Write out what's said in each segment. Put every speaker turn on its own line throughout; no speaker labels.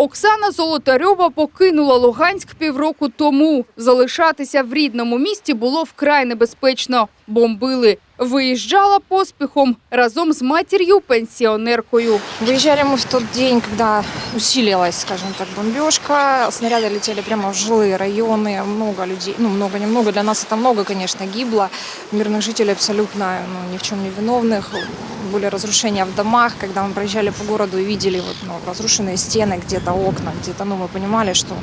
Оксана Золотарьова покинула Луганськ півроку тому. Залишатися в рідному місті було вкрай небезпечно. Бомбили. Виїжджала поспіхом разом з матір'ю пенсіонеркою.
Выезжали мы в тот день, когда усилилась, скажем так, бомбежка. Снаряды летели прямо в жилые районы. Много людей, ну много, немного, для нас это много, конечно, гибло. Мирных жителей абсолютно ну, ни в чем не виновных. Были разрушения в домах, когда мы проезжали по городу и видели вот, ну, разрушенные стены, где-то окна, где-то, ну, мы понимали, что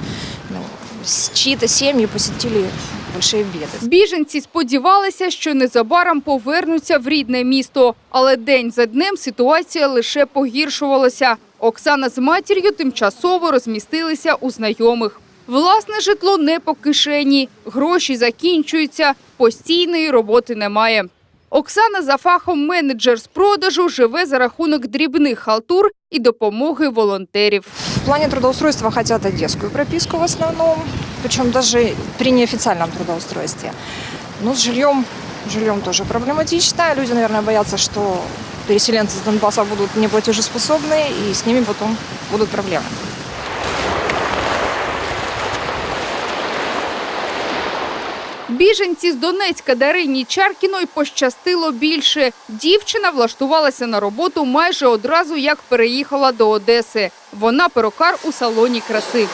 ну, с- чьи-то семьи посетили большие беды.
Біженці сподівалися, що незабаром повернуться в рідне місто, але день за днем ситуація лише погіршувалася. Оксана з матір'ю тимчасово розмістилися у знайомих. Власне житло не по кишені, гроші закінчуються, постійної роботи немає. Оксана за фахом менеджер з продажу живе за рахунок дрібних халтур і допомоги волонтерів.
В плане трудоустройства хотят одесскую прописку в основном, причем даже при неофициальном трудоустройстве. Ну, с жильем, жильем тоже проблематично. Люди, наверное, боятся, что переселенцы с Донбасса будут неплатежеспособны, и с ними потом будут проблемы.
Біженці з Донецька Дарині Чаркіної пощастило більше. Дівчина влаштувалася на роботу майже одразу, як переїхала до Одеси. Вона перукар у салоні краси.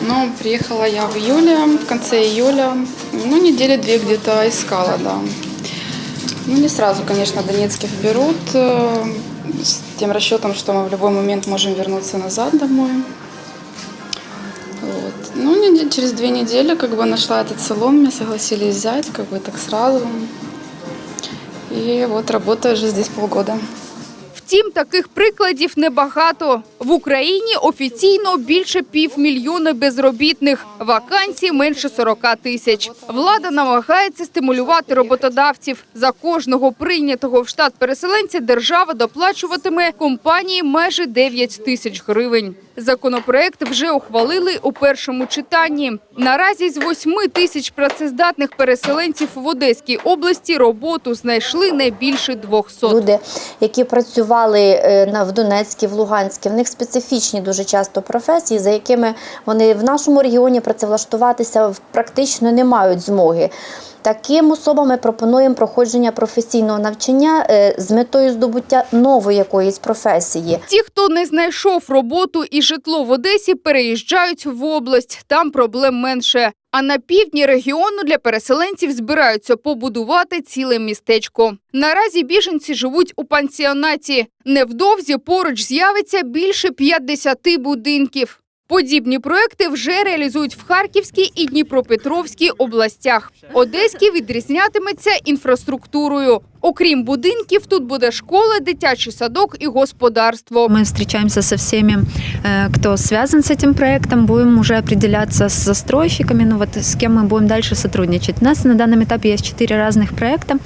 Ну, приехала я в июле, в конце июля. Ну, недели две где-то искала, да. Ну, не сразу, конечно, Донецких берут. э, С тем расчетом, что мы в любой момент можем вернуться назад домой. Вот. Ну, неде- через две недели как бы нашла этот салон, меня согласились взять, как бы так сразу. И вот работаю уже здесь полгода.
Втім, таких прикладів небагато. В Україні офіційно більше півмільйона безробітних, вакансій менше 40 тисяч. Влада намагається стимулювати роботодавців. За кожного прийнятого в штат переселенця держава доплачуватиме компанії майже 9 тисяч гривень. Законопроект вже ухвалили у першому читанні. Наразі з 8 тисяч працездатних переселенців в Одеській області роботу знайшли не більше 200.
Люди, які працювали е, на в Донецькій, в Луганській, в них специфічні дуже часто професії, за якими вони в нашому регіоні працевлаштуватися практично не мають змоги. Таким особам ми пропонуємо проходження професійного навчання е, з метою здобуття нової якоїсь професії.
Ті, хто не знайшов роботу і житло в Одесі, переїжджають в область. Там проблем менше. А на півдні регіону для переселенців збираються побудувати ціле містечко. Наразі біженці живуть у пансіонаті. Невдовзі поруч з'явиться більше 50 будинків. Подібні проекти вже реалізують в Харківській і Дніпропетровській областях. Одеський відрізнятиметься інфраструктурою. Окрім будинків, тут буде школа, дитячий садок і господарство.
Мы встречаемся со всеми, э, кто связан с этим проектом, будем уже определяться с застройщиками, ну вот с кем мы будем дальше сотрудничать. У нас на данном этапе есть четыре разных проекта.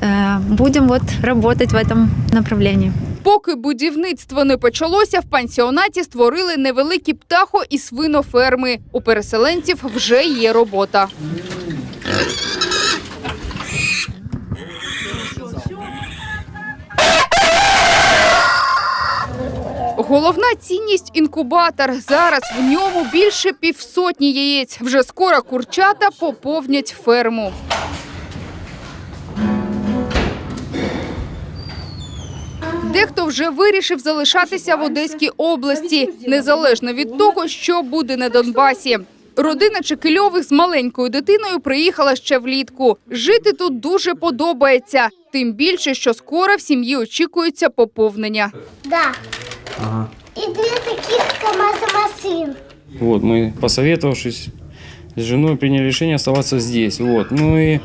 Э, Будем вот работать в этом направлении.
Поки будівництво не почалося, в пансіонаті створили невеликі птахо і свиноферми. У переселенців вже є робота. Головна цінність інкубатор. Зараз в ньому більше півсотні яєць. Вже скоро курчата поповнять ферму. Дехто вже вирішив залишатися в Одеській області, незалежно від того, що буде на Донбасі. Родина Чекильових з маленькою дитиною приїхала ще влітку. Жити тут дуже подобається. Тим більше, що скоро в сім'ї очікується поповнення.
Да.
Ага.
И две таких.
Вот, мы, посоветовавшись с женой, приняли решение оставаться здесь. Вот. Ну и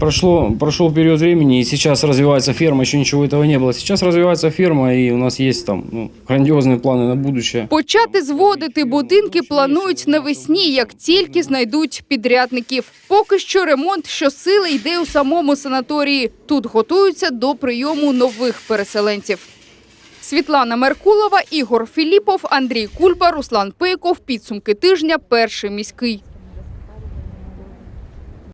прошло, прошел период времени, и сейчас развивается ферма, еще ничего этого не было. Сейчас развивается ферма, и у нас есть там ну, грандиозные планы на будущее.
Почати зводити будинки планують навесні, як тільки знайдуть підрядників. Поки що ремонт щосили йде у самому санаторії. Тут готуються до прийому нових переселенців. Світлана Меркулова, Ігор Філіпов, Андрій Кульба, Руслан Пейков. Підсумки тижня. Перший міський.